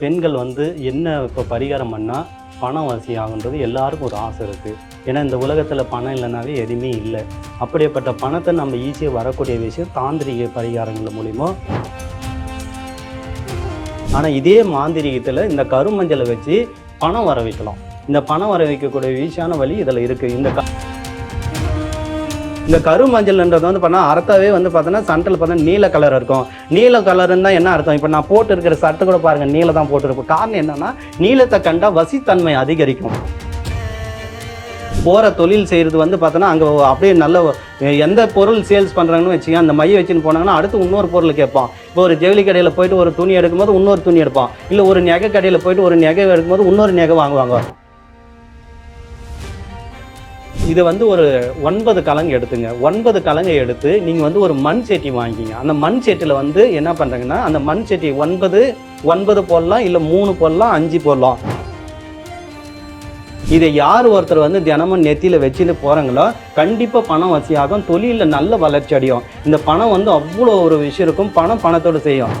பெண்கள் வந்து என்ன இப்போ பரிகாரம் பண்ணால் பணம் வசி ஆகுன்றது எல்லாருக்கும் ஒரு ஆசை இருக்குது ஏன்னா இந்த உலகத்தில் பணம் இல்லைனாவே எதுவுமே இல்லை. அப்படிப்பட்ட பணத்தை நம்ம ஈஸியாக வரக்கூடிய விஷயம் தாந்திரிக பரிகாரங்கள் மூலிமா ஆனால் இதே மாந்திரிகத்தில் இந்த கருமஞ்சளை வச்சு பணம் வர வைக்கலாம். இந்த பணம் வர வைக்கக்கூடிய ஈஸியான வழி இதில் இருக்குது இந்த க இந்த கருமஞ்சள்ன்றது வந்து பார்த்தா அர்த்தவே வந்து பார்த்தோன்னா சண்டில் பார்த்தா நீல கலர் இருக்கும். நீல கலர்னு தான் என்ன அர்த்தம்? இப்போ நான் போட்டு இருக்கிற சட்டை கூட பாருங்க நீல தான் போட்டுருப்போம் காரணம் என்னன்னா நீளத்தை கண்டா வசித்தன்மை அதிகரிக்கும். போகிற தொழில் செய்கிறது வந்து பார்த்தோன்னா அங்கே அப்படியே நல்ல எந்த பொருள் சேல்ஸ் பண்ணுறாங்கன்னு வச்சுக்க அந்த மைய வச்சுன்னு போனாங்கன்னா அடுத்து இன்னொரு பொருள் கேட்பான். இப்போ ஒரு ஜவுளி கடையில் போயிட்டு ஒரு துணி எடுக்கும்போது இன்னொரு துணி எடுப்பான். இல்லை ஒரு நெகை கடையில் போயிட்டு ஒரு நெகை எடுக்கும்போது இன்னொரு நெகை வாங்குவாங்க. இது வந்து ஒரு ஒன்பது கலங்கு எடுத்துங்க. ஒன்பது கலங்கை எடுத்து நீங்கள் வந்து ஒரு மண் சட்டி வாங்கிக்கிங்க அந்த மண் சட்டியில் வந்து என்ன பண்ணுறீங்கன்னா அந்த மண் சட்டி ஒன்பது ஒன்பது போடலாம் இல்லை மூணு போடலாம் அஞ்சு போடலாம். இதை யார் ஒருத்தர் வந்து தினமும் நெத்தியில் வச்சுட்டு போகிறாங்களோ கண்டிப்பாக பணம் வசியாகும். தொழிலில் நல்ல வளர்ச்சி அடையும். இந்த பணம் வந்து அவ்வளோ ஒரு விஷயம் இருக்கும். பணம் பணத்தோடு செய்யும்.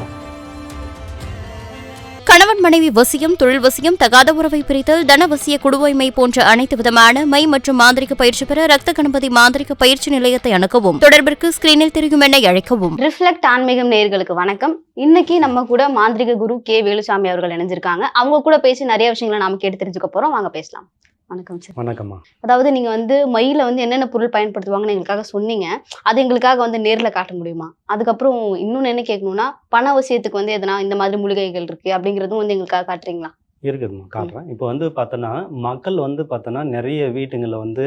கணவன் மனைவி வசியம் தொழில் வசியம் தகாத உறவை பிரித்தல் தனவசிய குடுவைமை போன்ற அனைத்து விதமான மை மற்றும் மாந்திரிக பயிற்சி பெற ரத்த கணபதி மாந்திரிக பயிற்சி நிலையத்தை அணுகவும். தொடர்பிற்கு ஸ்கிரீனில் தெரியும் என அழைக்கவும். ரிஃப்ளெக்ட் ஆன்மீகம் நேர்களுக்கு வணக்கம். இன்னைக்கு நம்ம கூட மாந்திரிக குரு கே வேலுசாமி அவர்கள் இணைஞ்சிருக்காங்க. அவங்க கூட பேசி நிறைய விஷயங்களை நாம கேட்டு தெரிஞ்சுக்க போறோம். வாங்க பேசலாம். வணக்கம் சார். வணக்கம்மா. அதாவது நீங்க வந்து மயில வந்து என்னென்ன பொருள் பயன்படுத்துவாங்கன்னு எங்களுக்காக சொன்னீங்க. அது எங்களுக்காக வந்து நேர்ல காட்ட முடியுமா? அதுக்கப்புறம் இன்னொன்னு என்ன கேட்கணும்னா பண அவசியத்துக்கு வந்து எதனா இந்த மாதிரி மூலிகைகள் இருக்கு அப்படிங்கறதும் வந்து எங்களுக்காக காட்டுறீங்களா? இருக்குதுமா காட்டுறேன். இப்போ வந்து பார்த்தோன்னா மக்கள் வந்து பார்த்தோன்னா நிறைய வீட்டுங்களில் வந்து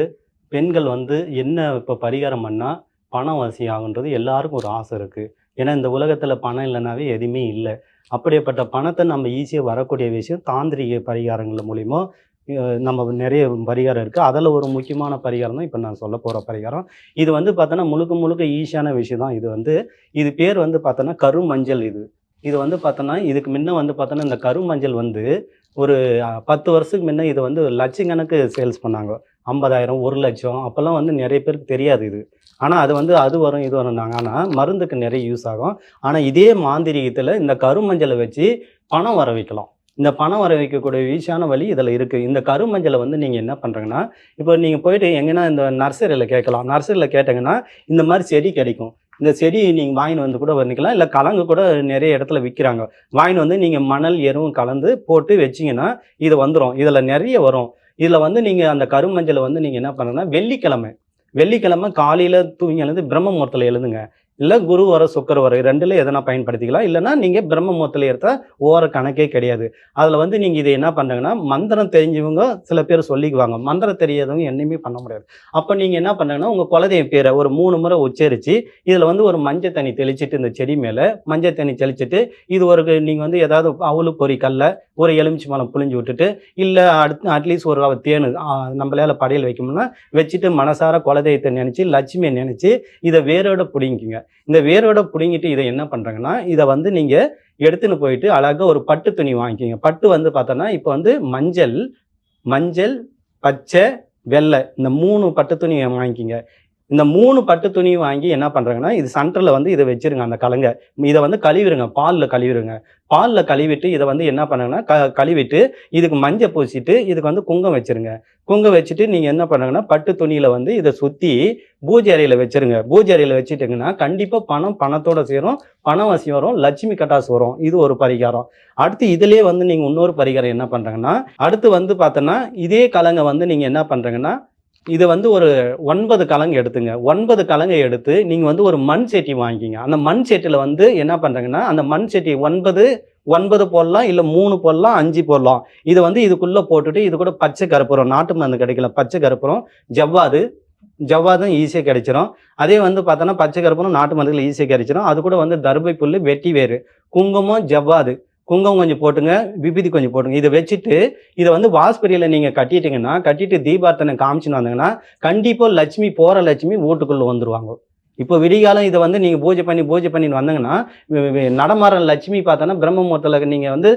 பெண்கள் வந்து என்ன இப்போ பரிகாரம் பண்ணால் பணம் வசதி ஆகுன்றது எல்லாருக்கும் ஒரு ஆசை இருக்குது ஏன்னா இந்த உலகத்தில் பணம் இல்லைனாவே எதுவுமே இல்லை. அப்படிப்பட்ட பணத்தை நம்ம ஈஸியாக வரக்கூடிய விஷயம் தாந்திரிக பரிகாரங்கள் மூலிமா நம்ம நிறைய பரிகாரம் இருக்குது அதில் ஒரு முக்கியமான பரிகாரம் தான் இப்போ நான் சொல்ல போகிற பரிகாரம். இது வந்து பார்த்தோன்னா முழுக்க முழுக்க ஈஸியான விஷயம் தான். இது வந்து இது பேர் வந்து பார்த்தோன்னா கருமஞ்சள் இது. இது வந்து பார்த்தோன்னா இதுக்கு முன்ன வந்து பார்த்தோன்னா இந்த கருமஞ்சள் வந்து ஒரு பத்து வருஷத்துக்கு முன்ன இது வந்து லட்சக்கணக்கு சேல்ஸ் பண்ணாங்க. ஐம்பதாயிரம் ஒரு லட்சம் அப்போல்லாம் வந்து நிறைய பேருக்கு தெரியாது இது. ஆனால் அது வந்து அது வரும் இது வரும்னாங்க ஆனால் மருந்துக்கு நிறைய யூஸ் ஆகும். ஆனால் இதே மாந்திரிகத்தில் இந்த கருமஞ்சளை வச்சு பணம் வர வைக்கலாம் இந்த பணம் வர வைக்கக்கூடிய வீசான வழி இதில் இருக்குது இந்த கருமஞ்சளை வந்து நீங்கள் என்ன பண்ணுறீங்கன்னா இப்போ நீங்கள் போயிட்டு எங்கன்னா இந்த நர்சரியில் கேட்கலாம். நர்சரியில் கேட்டிங்கன்னா இந்த மாதிரி செடி கிடைக்கும். இந்த செடி நீங்கள் வாங்கின்னு வந்து கூட வந்துக்கலாம் இல்லை கலங்கு கூட நிறைய இடத்துல விற்கிறாங்க வாங்கின்னு வந்து நீங்கள் மணல் எருவும் கலந்து போட்டு வச்சிங்கன்னா இது வந்துடும் இதில் நிறைய வரும். இதில் வந்து நீங்கள் அந்த கருமஞ்சளை வந்து நீங்கள் என்ன பண்ணுங்கன்னா வெள்ளிக்கிழமை. வெள்ளிக்கிழமை காலையில் தூங்கி எழுந்து பிரம்ம முகூர்த்தில் எழுதுங்க இல்லை குரு வர சுக்கர் வர ரெண்டில் எதனா பயன்படுத்திக்கலாம். இல்லைன்னா நீங்கள் பிரம்ம முகூர்த்தத்தில் எடுத்தால் ஓர கணக்கே கிடையாது. அதில் வந்து நீங்கள் இதை என்ன பண்ணுறீங்கன்னா மந்திரம் தெரிஞ்சவங்க சில பேர் சொல்லிக்குவாங்க. மந்திரம் தெரியாதவங்க என்னையுமே பண்ண முடியாது. அப்போ நீங்கள் என்ன பண்ணுறீங்கன்னா உங்கள் குலதெய்வ பேரை ஒரு மூணு முறை உச்சரித்து இதில் வந்து ஒரு மஞ்சள் தண்ணி தெளிச்சிட்டு இந்த செடி மேலே மஞ்சள் தண்ணி தெளிச்சிட்டு இது ஒரு நீங்கள் வந்து ஏதாவது அவலு பொறி கல்லை ஒரு எலுமிச்சி மலம் புழிஞ்சு விட்டுட்டு இல்லை அடுத்து அட்லீஸ்ட் ஒரு தேனு நம்மளால் நம்மளால படையல் வைக்கணும்னா வச்சுட்டு மனசார குலதெய்வத்தை நினச்சி லட்சுமியை நினச்சி இதை வேரோட பிடிங்கிங்க இந்த வேரோட பிடுங்கிட்டு இதை என்ன பண்ணுறாங்கன்னா இதை வந்து நீங்கள் எடுத்துன்னு போயிட்டு அழகாக ஒரு பட்டு துணி வாங்கிக்கிங்க. பட்டு வந்து பார்த்தோன்னா இப்போ வந்து மஞ்சள் மஞ்சள் பச்சை வெள்ளை இந்த மூணு பட்டு துணி வாங்கிக்கிங்க. இந்த மூணு பட்டு துணி வாங்கி என்ன பண்ணுறாங்கன்னா இது சென்டரில் வந்து இதை வச்சிருங்க அந்த கலங்க. இதை வந்து கழுவிடுங்க பாலில் கழுவிடுங்க பாலில் கழுவிட்டு இதை வந்து என்ன பண்ணுங்கன்னா க கழுவிட்டு இதுக்கு மஞ்சள் பூசிட்டு இதுக்கு வந்து குங்கம் வச்சுருங்க. குங்கம் வச்சுட்டு நீங்கள் என்ன பண்ணுங்கன்னா பட்டு துணியில் வந்து இதை சுற்றி பூஜை அறையில் வச்சுருங்க. பூஜை அறையில் வச்சுட்டிங்கன்னா கண்டிப்பாக பணம் பணத்தோட சேரும். பணம் வசி வரும். லட்சுமி கட்டாசு வரும். இது ஒரு பரிகாரம். அடுத்து இதுலேயே வந்து நீங்கள் இன்னொரு பரிகாரம் என்ன பண்ணுறாங்கன்னா அடுத்து வந்து பார்த்தோன்னா இதே கலங்க வந்து நீங்கள் என்ன பண்ணுறீங்கன்னா இது வந்து ஒரு ஒன்பது கலங்கு எடுத்துங்க. ஒன்பது கலங்கை எடுத்து நீங்கள் வந்து ஒரு மண் சட்டி வாங்கிக்கிங்க அந்த மண் சட்டியில் வந்து என்ன பண்ணுறீங்கன்னா அந்த மண் சட்டி ஒன்பது ஒன்பது போடலாம் இல்லை மூணு போடலாம் அஞ்சு போடலாம். இதை வந்து இதுக்குள்ளே போட்டுட்டு இது கூட பச்சை கருப்புறம் நாட்டு மருந்து கிடைக்கல பச்சை கருப்புறம் ஜவ்வாது ஜவ்வாதும் ஈஸியாக கிடைச்சிரும். அதே வந்து பார்த்தோன்னா பச்சை கருப்புறம் நாட்டு மருந்துகள் ஈஸியாக கிடைச்சிரும். அது கூட வந்து தர்பை புல் வெட்டி வேறு குங்குமம் ஜவ்வாது. குங்குமம் கொஞ்சம் போட்டுங்க விபூதி கொஞ்சம் போட்டுங்க. இதை வச்சுட்டு இதை வந்து வாஸ்பரியில் நீங்கள் கட்டிட்டீங்கன்னா கட்டிட்டு தீபார்த்தனை காமிச்சுன்னு வந்தீங்கன்னா கண்டிப்பாக லட்சுமி போகிற லட்சுமி வீட்டுக்குள்ளே வந்துருவாங்க. இப்போ விடிகாலம் இதை வந்து நீங்கள் பூஜை பண்ணி பூஜை பண்ணின்னு வந்தீங்கன்னா நடமாற லட்சுமி பார்த்தோன்னா பிரம்ம முகூர்த்தத்தில் நீங்கள் வந்து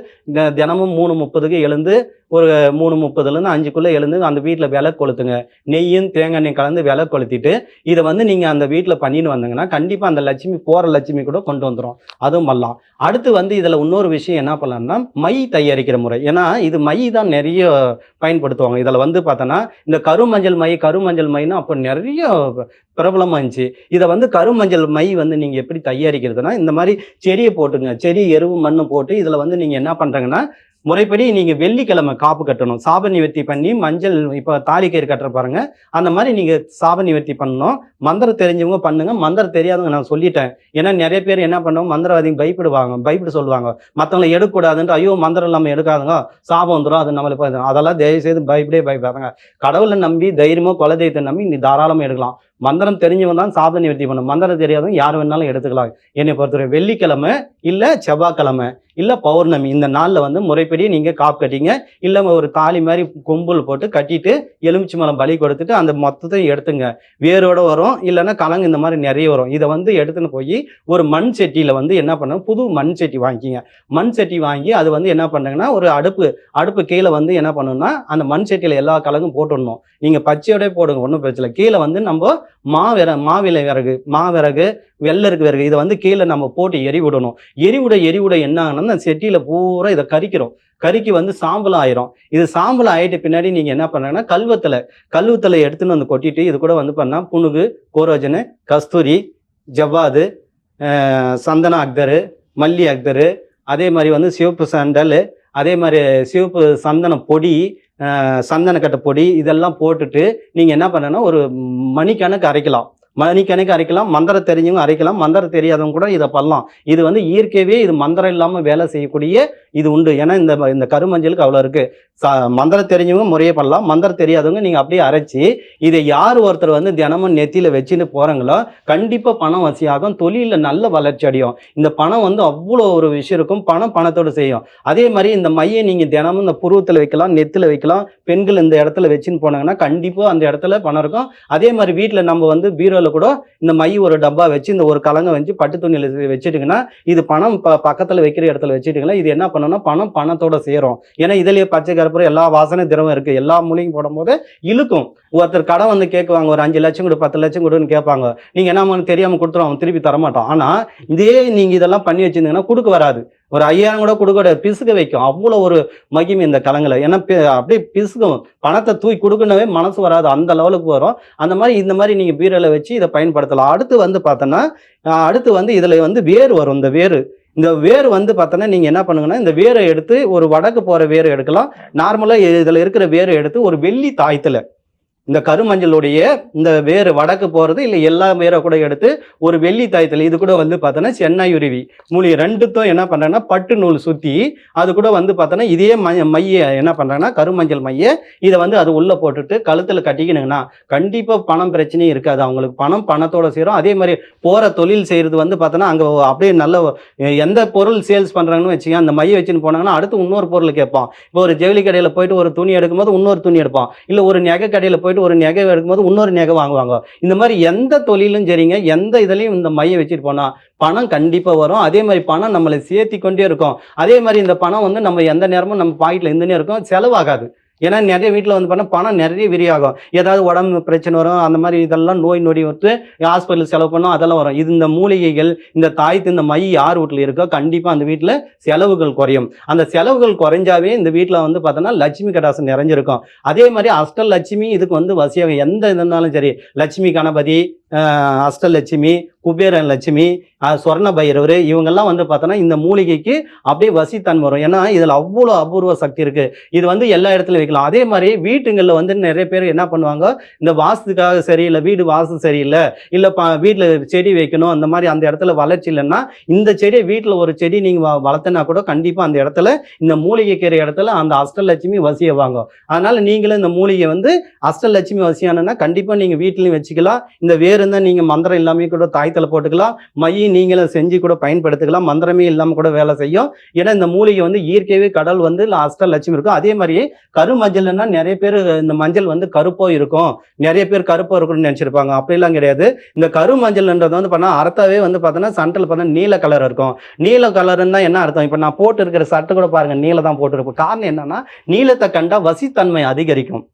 தினமும் மூணு முப்பதுக்கு எழுந்து ஒரு மூணு முப்பதுலேருந்து அஞ்சுக்குள்ளே எழுந்து அந்த வீட்டில் விலை கொளுத்துங்க. நெய்யும் தேங்காய் எண்ணெய் கலந்து விலை கொளுத்திட்டு இதை வந்து நீங்கள் அந்த வீட்டில் பண்ணின்னு வந்தீங்கன்னா கண்டிப்பாக அந்த லட்சுமி போகிற லட்சுமி கூட கொண்டு வந்துடும் அதுவும் பண்ணலாம். அடுத்து வந்து இதில் இன்னொரு விஷயம் என்ன பண்ணலாம்னா மை தயாரிக்கிற முறை. ஏன்னா இது மை தான் நிறைய பயன்படுத்துவாங்க. இதில் வந்து பார்த்தோன்னா இந்த கருமஞ்சள் மை கருமஞ்சள் மைன்னா அப்போ நிறைய பிரபலமாக இருந்துச்சு. இதை வந்து கருமஞ்சள் மை வந்து நீங்கள் எப்படி தயாரிக்கிறதுனா இந்த மாதிரி செடியை போட்டுங்க. செடி எருவு மண்ணு போட்டு இதில் வந்து நீங்கள் என்ன பண்ணுறீங்கன்னா முறைப்படி நீங்கள் வெள்ளிக்கிழமை காப்பு கட்டணும். சாப நிவர்த்தி பண்ணி மஞ்சள் இப்போ தாலி கயிறு கட்டுற பாருங்க. அந்த மாதிரி நீங்கள் சாப நிவர்த்தி பண்ணணும். மந்திரம் தெரிஞ்சவங்க பண்ணுங்க. மந்திரம் தெரியாதவங்க நான் சொல்லிட்டேன். ஏன்னா நிறைய பேர் என்ன பண்ணுவோம் மந்திரவாதிங்க பயப்படுவாங்க. பயப்பட சொல்லுவாங்க. மற்றவங்களை எடுக்கக்கூடாதுன்ட்டு ஐயோ மந்திரம் இல்லாமல் எடுக்காதுங்க. சாபம் வந்துடும் அது நம்மளுக்கு அதெல்லாம் தயவு செய்து பயப்படே பயப்படாதுங்க. கடவுளை நம்பி தைரியமோ குலதெய்வத்தை நம்பி நீ தாராளமாக எடுக்கலாம். மந்திரம் தெரிஞ்சவன் தான் சாப நிவர்த்தி பண்ணும் மந்திரம் தெரியாதவங்க யார் வேணாலும் எடுத்துக்கலாம். என்னை பொறுத்தவரை வெள்ளிக்கிழமை இல்லை செவ்வாய்க்கிழமை. இல்லை பௌர்ணமி. இந்த நாளில் வந்து முறைப்படி நீங்கள் காப்பு கட்டிங்க. இல்லை ஒரு தாலி மாதிரி கும்பல் போட்டு கட்டிட்டு எலுமிச்சை மலம் பலி கொடுத்துட்டு அந்த மொத்தத்தையும் எடுத்துங்க. வேரோட வரும். இல்லைன்னா கலங்கு இந்த மாதிரி நிறைய வரும். இதை வந்து எடுத்துன்னு போய் ஒரு மண் செட்டியில் வந்து என்ன பண்ணுங்க? புது மண் செட்டி வாங்கிக்கிங்க மண் செட்டி வாங்கி அது வந்து என்ன பண்ணுங்கன்னா ஒரு அடுப்பு அடுப்பு கீழே வந்து என்ன பண்ணணும்னா அந்த மண் செட்டியில் எல்லா கலங்கும் போட்டுடணும். நீங்கள் பச்சையோடய போடுங்க. ஒன்றும் பிரச்சனை இல்லை. கீழே வந்து நம்ம மாவிர மாவிலை விறகு மாவிறகு வெள்ளருக்கு விறகு இதை வந்து கீழே நம்ம போட்டு எரி விடணும் எரிவிட எரிவிட என்ன வந்து அந்த செட்டியில் பூரா இதை கறிக்கிறோம் கறிக்கு வந்து சாம்பல் ஆயிரும். இது சாம்பல் ஆயிட்ட பின்னாடி நீங்கள் என்ன பண்ணுறீங்கன்னா கல்வத்தலை கல்வத்தலை எடுத்துன்னு வந்து கொட்டிட்டு இது கூட வந்து பண்ணால் புணுகு கோரோஜனு கஸ்தூரி ஜவ்வாது சந்தன அக்தரு மல்லி அக்தரு அதே மாதிரி வந்து சிவப்பு சண்டல் அதே மாதிரி சிவப்பு சந்தன பொடி சந்தனக்கட்டை பொடி இதெல்லாம் போட்டுட்டு நீங்கள் என்ன பண்ணணும்னா ஒரு மணிக்கணக்கு அரைக்கலாம். மணிக்கணக்கு அரைக்கலாம் மந்திரம் தெரிஞ்சவங்க அரைக்கலாம் மந்திரம் தெரியாதவங்க கூட இதை பண்ணலாம். இது வந்து இயற்கையாகவே இது மந்திரம் இல்லாமல் வேலை செய்யக்கூடிய இது உண்டு. ஏன்னா இந்த இந்த கருமஞ்சளுக்கு அவ்வளோ இருக்குது ச மந்திரம் தெரிஞ்சவங்க முறையே பண்ணலாம். மந்திரம் தெரியாதவங்க நீங்கள் அப்படியே அரைச்சி இதை யார் ஒருத்தர் வந்து தினமும் நெத்தியில் வச்சுட்டு போகிறாங்களோ கண்டிப்பாக பணம் வசியாகும். தொழிலில் நல்ல வளர்ச்சி அடையும். இந்த பணம் வந்து அவ்வளோ ஒரு விஷயம் இருக்கும். பணம் பணத்தோடு செய்யும். அதே மாதிரி இந்த மையை நீங்கள் தினமும் இந்த புருவத்தில் வைக்கலாம் நெத்தில் வைக்கலாம். பெண்கள் இந்த இடத்துல வச்சுன்னு போனாங்கன்னா கண்டிப்பாக அந்த இடத்துல பணம் இருக்கும். அதே மாதிரி வீட்டில் நம்ம வந்து பீரோவில் கூட இந்த மை ஒரு டப்பா வச்சு இந்த ஒரு கலங்கை வச்சு பட்டு துணியில் வச்சுட்டிங்கன்னா இது பணம் ப பக்கத்தில் வைக்கிற இடத்துல வச்சுட்டிங்கன்னா இது என்ன பண்ணணும்னா பணம் பணத்தோட சேரும். ஏன்னா இதுலேயே பச்சை கருப்பு எல்லா வாசனை திரவம் இருக்குது எல்லா மூலிகையும் போடும்போது இழுக்கும். ஒருத்தர் கடன் வந்து கேட்குவாங்க ஒரு அஞ்சு லட்சம் கொடு பத்து லட்சம் கொடுன்னு கேட்பாங்க. நீங்கள் என்ன தெரியாம தெரியாமல் கொடுத்துரும் அவன் திருப்பி தரமாட்டான். ஆனால் இதே நீங்கள் இதெல்லாம் பண்ணி வச்சிருந்தீங்கன்னா கொடுக்க வராது. ஒரு ஐயாயிரம் கூட கொடுக்க பிசுக வைக்கும். அவ்வளோ ஒரு மகிமை இந்த கலங்களை. ஏன்னா அப்படியே பிசுகும். பணத்தை தூக்கி கொடுக்கணவே மனசு வராது. அந்த லெவலுக்கு வரும். அந்த மாதிரி இந்த மாதிரி நீங்கள் பீரலை வச்சு இதை பயன்படுத்தலாம். அடுத்து வந்து பார்த்தோன்னா அடுத்து வந்து இதில் வந்து வேர் வரும். இந்த வேர். இந்த வேர் வந்து பார்த்தோன்னா நீங்கள் என்ன பண்ணுங்கன்னா இந்த வேரை எடுத்து ஒரு வடக்கு போகிற வேர் எடுக்கலாம். நார்மலாக இதில் இருக்கிற வேரை எடுத்து ஒரு வெள்ளி தாயத்தில் இந்த கருமஞ்சளுடைய இந்த வேறு வடக்கு போகிறது இல்லை எல்லா வேரை கூட எடுத்து ஒரு வெள்ளி தாயத்தில் இது கூட வந்து பார்த்தோன்னா சென்னை உருவி. மூலிகை ரெண்டுத்தும் என்ன பண்ணுறாங்கன்னா பட்டு நூல் சுற்றி அது கூட வந்து பார்த்தோன்னா இதே மைய மைய என்ன பண்ணுறாங்கன்னா கருமஞ்சள் மைய இதை வந்து அது உள்ளே போட்டுட்டு கழுத்தில் கட்டிக்கணுங்கன்னா கண்டிப்பாக பணம் பிரச்சனையும் இருக்காது. அவங்களுக்கு பணம் பணத்தோட சேரும். அதே மாதிரி போகிற தொழில் செய்கிறது வந்து பார்த்தோன்னா அங்கே அப்படியே நல்ல எந்த பொருள் சேல்ஸ் பண்ணுறாங்கன்னு வச்சுக்கோங்க அந்த மைய வச்சுன்னு போனாங்கன்னா அடுத்து இன்னொரு பொருள் கேட்பான். இப்போ ஒரு ஜவுளி கடையில் போயிட்டு ஒரு துணி எடுக்கும்போது இன்னொரு துணி எடுப்பான். இல்லை ஒரு நகை கடையில் போயிட்டு ஒரு நெகை எடுக்கும்போது இன்னொரு நெகை வாங்குவாங்க. இந்த மாதிரி எந்த தொழிலும் சரிங்க எந்த இதுலையும் இந்த மைய வச்சுட்டு போனால் பணம் கண்டிப்பாக வரும். அதே மாதிரி பணம் நம்மளை சேர்த்தி கொண்டே இருக்கும். அதே மாதிரி இந்த பணம் வந்து நம்ம எந்த நேரமும் நம்ம பாக்கெட்டில் இருந்துனே இருக்கும். செலவாகாது. ஏன்னா நிறைய வீட்டில் வந்து பண்ணால் பணம் நிறைய விரியாகும் ஏதாவது உடம்பு பிரச்சனை வரும் அந்த மாதிரி இதெல்லாம் நோய் நொடி வந்து ஹாஸ்பிட்டல் செலவு பண்ணோம் அதெல்லாம் வரும். இது இந்த மூலிகைகள் இந்த தாய்த்து இந்த மை யார் வீட்டில் இருக்கோ கண்டிப்பாக அந்த வீட்டில் செலவுகள் குறையும். அந்த செலவுகள் குறைஞ்சாவே இந்த வீட்டில் வந்து பார்த்தோன்னா லட்சுமி கடாசம் நிறைஞ்சிருக்கும். அதே மாதிரி அஷ்டலட்சுமி இதுக்கு வந்து வசியாகும் எந்த இது இருந்தாலும் சரி லட்சுமி கணபதி அஷ்டலட்சுமி குபேரன் லட்சுமி சொர்ண பைரவர் இவங்கெல்லாம் வந்து பார்த்தோன்னா இந்த மூலிகைக்கு அப்படியே வசித்தன் வரும். ஏன்னா இதில் அவ்வளோ அபூர்வ சக்தி இருக்குது இது வந்து எல்லா இடத்துலையும் வைக்கலாம். அதே மாதிரி வீட்டுங்களில் வந்து நிறைய பேர் என்ன பண்ணுவாங்க? இந்த வாஸ்துக்காக சரியில்லை வீடு வாஸ்து சரியில்லை இல்லை ப வீட்டில் செடி வைக்கணும் அந்த மாதிரி அந்த இடத்துல வளர்ச்சி இல்லைன்னா இந்த செடியை வீட்டில் ஒரு செடி நீங்கள் வளர்த்தனா கூட கண்டிப்பாக அந்த இடத்துல இந்த மூலிகை கீரை இடத்துல அந்த அஷ்டலட்சுமி வசியவாங்க. அதனால் நீங்களும் இந்த மூலிகை வந்து அஷ்டலட்சுமி வசியானன்னா கண்டிப்பாக நீங்கள் வீட்லேயும் வச்சுக்கலாம். இந்த வேறு இருந்தால் நீங்கள் மந்திரம் இல்லாமல் கூட தாயத்தில் போட்டுக்கலாம். மையம் நீங்களும் செஞ்சு கூட பயன்படுத்திக்கலாம். மந்திரமே இல்லாமல் கூட வேலை செய்யும். ஏன்னா இந்த மூலிகை வந்து இயற்கையாகவே கடல் வந்து அஷ்டலட்சுமி இருக்கும். அதே மாதிரியே கருமஞ்சள்னா நிறைய பேர் இந்த மஞ்சள் வந்து கருப்போ இருக்கும். நிறைய பேர் கருப்போ இருக்கும்னு நினச்சிருப்பாங்க. அப்படிலாம் கிடையாது. இந்த கருமஞ்சள்ன்றது வந்து பார்த்தா அர்த்தாவே வந்து பார்த்தோன்னா சண்டில் பார்த்தா நீல கலர் இருக்கும். நீல கலர்னா என்ன அர்த்தம்? இப்போ நான் போட்டு இருக்கிற சட்டை கூட பாருங்க நீல தான் போட்டுருப்பேன் காரணம் என்னன்னா நீலத்தை கண்டா வசித்தன்மை அதிகரிக்கும்.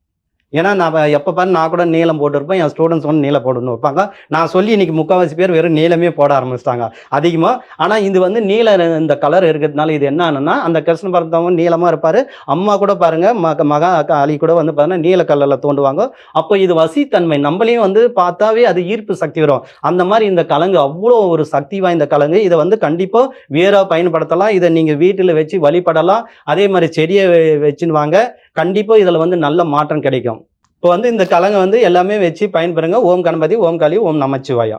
ஏன்னா நான் எப்போ பாரு நான் கூட நீளம் போட்டிருப்பேன் என் ஸ்டூடெண்ட்ஸ் வந்து நீளம் போடணும்னு வைப்பாங்க. நான் சொல்லி இன்றைக்கி முக்கால்வாசி பேர் வெறும் நீளமே போட ஆரம்பிச்சிட்டாங்க. அதிகமாக ஆனால் இது வந்து நீல இந்த கலர் இருக்கிறதுனால இது என்னன்னா அந்த கிருஷ்ண பரத்தவங்க நீளமாக இருப்பார். அம்மா கூட பாருங்கள் மக மகா அலி கூட வந்து பார்த்தீங்கன்னா நீல கலரில் தோண்டுவாங்க. அப்போ இது வசித்தன்மை நம்மளையும் வந்து பார்த்தாவே அது ஈர்ப்பு சக்தி வரும். அந்த மாதிரி இந்த கலங்கு அவ்வளோ ஒரு சக்தி வாய்ந்த கலங்கு. இதை வந்து கண்டிப்பாக வேறாக பயன்படுத்தலாம். இதை நீங்கள் வீட்டில் வச்சு வழிபடலாம். அதே மாதிரி செடியை வச்சுன்னு வாங்க. கண்டிப்பாக இதில் வந்து நல்ல மாற்றம் கிடைக்கும். இப்போ வந்து இந்த கலங்கை வந்து எல்லாமே வச்சு பயன்பெறுங்க. ஓம் கணபதி ஓம் காளி ஓம் நமச்சிவாயா.